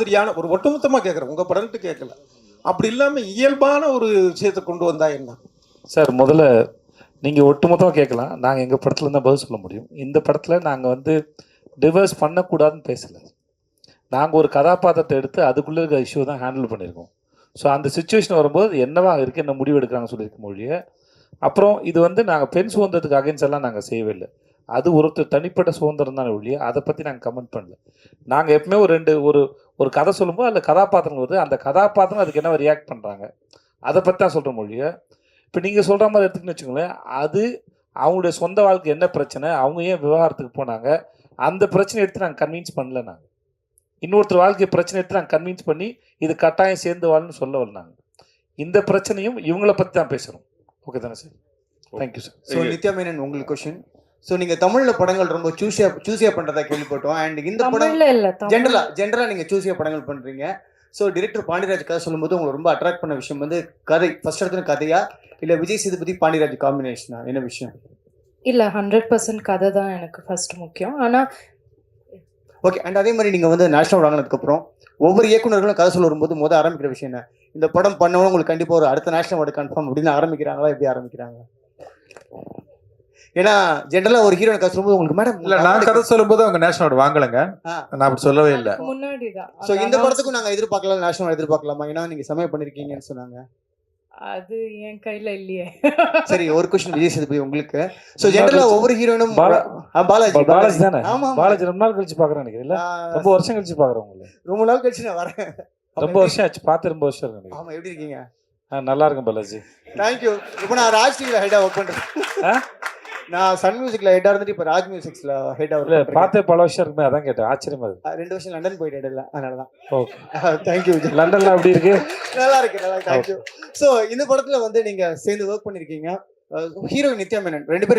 மாதிரியான ஒரு ஒட்டுமொத்தமாக கேட்குறேன் உங்கள் படம்ட்டு கேட்கல அப்படி இல்லாமல் இயல்பான ஒரு விஷயத்தை கொண்டு வந்தா என்ன? சார் முதல்ல நீங்கள் ஒட்டுமொத்தமாக கேட்கலாம் நாங்கள் எங்கள் படத்தில் தான் பதில் சொல்ல முடியும். இந்த படத்தில் நாங்கள் வந்து டிவர்ஸ் பண்ணக்கூடாதுன்னு பேசலை. நாங்கள் ஒரு கதாபாத்திரத்தை எடுத்து அதுக்குள்ளே இருக்கிற இஷ்யூ தான் ஹேண்டில் பண்ணியிருக்கோம். ஸோ அந்த சுச்சுவேஷன் வரும்போது என்னவா இருக்குது என்ன முடிவு எடுக்கிறாங்கன்னு சொல்லியிருக்க மொழியை. அப்புறம் இது வந்து நாங்கள் பெண் சுதந்திரத்துக்கு அகைன்ஸ் எல்லாம் நாங்கள் செய்யவே இல்லை. அது ஒருத்தர் தனிப்பட்ட சுதந்திரம் தான் ஒழிய அதை பற்றி நாங்கள் கமெண்ட் பண்ணல. நாங்கள் எப்பவுமே ஒரு ரெண்டு ஒரு ஒரு கதை சொல்லும்போது அதில் கதாபாத்திரங்கள் வருது. அந்த கதாபாத்திரம் அதுக்கு என்ன ரியாக்ட் பண்ணுறாங்க அதை பற்றி தான் சொல்கிற மொழிய இப்போ நீங்கள் சொல்கிற மாதிரி எடுத்துக்கின்னு வச்சுக்கோங்களேன் அது அவங்களுடைய சொந்த வாழ்க்கை என்ன பிரச்சனை அவங்க ஏன் விவகாரத்துக்கு போனாங்க அந்த பிரச்சனை எடுத்து நாங்கள் கன்வின்ஸ் பண்ணல நாங்கள் இன்னொருத்தர் வாழ்க்கை பிரச்சனை எடுத்து நாங்கள் கன்வின்ஸ் பண்ணி இது கட்டாயம் சேர்ந்து வாழணும்னு சொல்ல நாங்கள் இந்த பிரச்சனையும் இவங்கள பற்றி தான் பேசுகிறோம் ஓகே தானே sir thank you sir so Nithya Menon உங்களுக்கு கொஸ்டின் ஸோ நீங்க தமிழ்ல படங்கள் ரொம்ப சூஸியா சூஸியா பண்றதா கேள்விப்பட்டோம். அண்ட் இந்த படம் ஜென்ரலா ஜென்ரலா நீங்க சூஸியா படங்கள் பண்றீங்க. ஸோ டிரெக்டர் பாண்டியராஜ் கதை சொல்லும்போது உங்களுக்கு ரொம்ப அட்ராக்ட் பண்ண விஷயம் வந்து கதை ஃபர்ஸ்ட் இடத்துல கதையா? இல்ல விஜய் சேதுபதி பாண்டியராஜ் காம்பினேஷனா என்ன விஷயம்? இல்ல ஹண்ட்ரட் பர்சன்ட் கதை தான் எனக்கு ஃபர்ஸ்ட் முக்கியம். ஆனா ஓகே அண்ட் அதே மாதிரி நீங்க வந்து நேஷனல் வாங்கினதுக்கு அப்புறம் ஒவ்வொரு இயக்குனர்களும் கதை சொல்ல வரும்போது முதல் ஆரம்பிக்கிற விஷயம் என்ன? இந்த படம் பண்ணவங்க உங்களுக்கு கண்டிப்பா ஒரு அடுத்த நேஷனல் அவார்டு கன்ஃபார்ம் அப்படின்னு ஆரம்பிக்கிறாங்களா? எப்படி ஆரம்பிக்கிறாங்க? ஏன்னா ஜென்ரலா ஒரு ஹீரோனை கதை சொல்லும்போது உங்களுக்கு மேடம் இல்ல நான் கதை சொல்லும்போது அவங்க நேஷனல் அவார்டு வாங்கலைங்க. நான் அப்படி சொல்லவே இல்லை. முன்னாடி தான் ஸோ இந்த படத்துக்கும் நாங்க எதிர்பார்க்கலாம் நேஷனல் எதிர்பார்க்கலாமா? ஏன்னா நீங்க சமயம் பண்ணிருக்கீங்கன்னு சொன்னாங்க. அது என் கையில இல்லையே. சரி ஒரு கொஸ்டின் விஜய் சேதுபதி உங்களுக்கு. ஸோ ஜென்ரலா ஒவ்வொரு ஹீரோயினும் பாலாஜி பாலாஜி தானே? ஆமா. பாலாஜி ரொம்ப நாள் கழிச்சு பார்க்குறேன் நினைக்கிறேன் ரொம்ப வருஷம் கழிச்சு பார்க்குறேன் உங்களை. ரொம்ப நாள் கழிச்சு நான் வரேன். ரொம்ப வருஷம் ஆச்சு பார்த்து ரொம்ப வருஷம் இருக்கு ஆமா எப்படி இருக்கீங்க? நல்லா இருக்கும் பாலாஜி. தேங்க்யூ இப்போ நான் ராஜ் டிவில ஹெட்டா ஒர்க் பண்றேன். ஆ? நான் சன் மியூசிக்ல ஹெட்டா இருந்துட்டு இப்போ ராஜ் மியூசிக்ஸ்ல ஹெட்டா இல்லை பார்த்தே பல வருஷம் இருக்குமே அதான் கேட்டேன். ஆச்சரியமா இருக்கு. ரெண்டு வருஷம் லண்டன் போயிட்டு இடையில அதனால தான் ஓகே தேங்க்யூ லண்டன்ல எப்படி இருக்கு? நல்லா இருக்கு நல்லா தேங்க்யூ ஸோ இந்த படத்துல வந்து நீங்க சேர்ந்து ஒர்க் பண்ணிருக்கீங்க. ஹீரோயின் நித்யா மேனன் ரெண்டு பேரும்